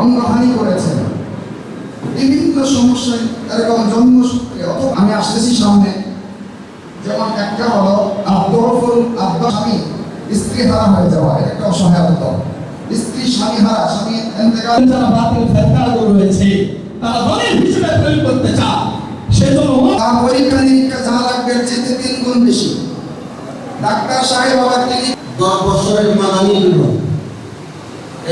অঙ্গহানি করেছেন। বিভিন্ন সমস্যায় এরকম অত আমি আসতেছি সামনে। যেমন একটা হলো আব্দরফুল আব্বা স্ত্রী হারা হয়ে যাওয়া একটা অসহায়ত্ব স্ত্রী স্বামী হারা স্বামী যারা বাতিল ফেরকাগুলো রয়েছে তারা দলের হিসেবে তৈরি করতে চায়। সেজন্য তার পরীক্ষা নিরীক্ষা যা লাগবে চেয়ে তিন গুণ বেশি। ডাক্তার সাহেব আবার ক্লিনিক দশ বছরের মাদানী জীবন।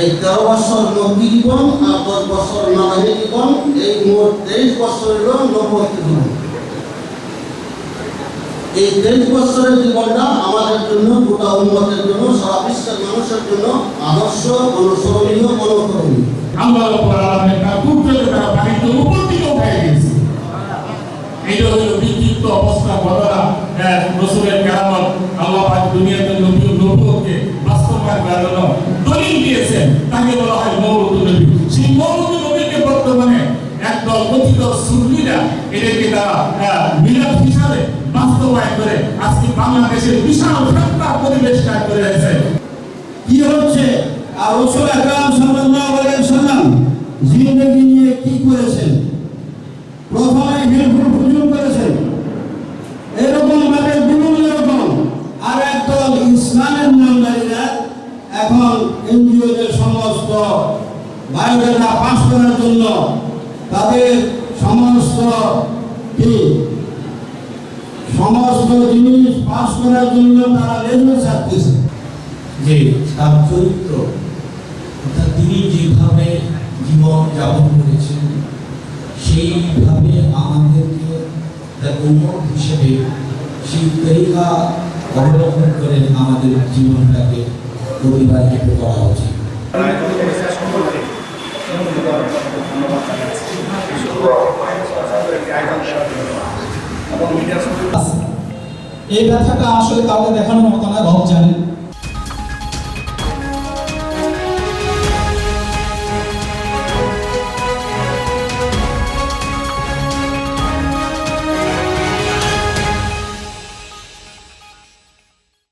এই তেরো বছর নব্বী জীবন আর দশ বছর মাদানী জীবন এই মোট তেইশ বছরের নবতী জীবন। এই তেইশ বছরের জীবনটা আমাদের জন্য গোটা উন্মতের জন্য মানুষের জন্য আদর্শ অনুসরণীয় অনুকরণীয় আল্লাহ রাব্বুল আলামিন তার কুদরতে তারা পানিতে উপর দিকে উঠে গেছে এটা হলো বিক্ষিপ্ত অবস্থা ঘটনা। হ্যাঁ, রসুলের কেরামত আল্লাহ পাক দুনিয়াতে নবী নবুয়তকে বাস্তবায়ন করার দলিল দিয়েছেন। তাকে বলা হয় মৌলুদ নবী। সেই মৌলুদ নবীকে বর্তমানে একদল কথিত সুন্নিরা এটাকে তারা হ্যাঁ, মিলাদ হিসাবে বাস্তবায়ন করে আজকে বাংলাদেশের বিশাল ফেতনা পরিবেশটা করে রয়েছে কি হচ্ছে? আর রসুল আকরাম সাল্লাল্লাহু আলাইহি সাল্লাম জিন্দেগি নিয়ে কি করেছেন? প্রথমে হিলফুল ফুজুল করেছেন। এরকম ভাবে বিভিন্ন রকম আর একদল ইসলামের নামদারীরা এখন এনজিওদের সমস্ত বায়োডাটা পাস করার জন্য তাদের সমস্ত কি? সমস্ত জিনিস পাস করার জন্য তারা লেজুর ছাড়তেছে। যে তার চরিত্র, অর্থাৎ তিনি যেভাবে জীবন যাপন করেছেন, সেইভাবে আমাদেরকে তার হিসেবে সেই তরিকা অবলম্বন করে আমাদের জীবনটাকে অতিবাহিত করা উচিত। এই ব্যথাটা আসলে কাউকে দেখানোর মতো না, রব জানেন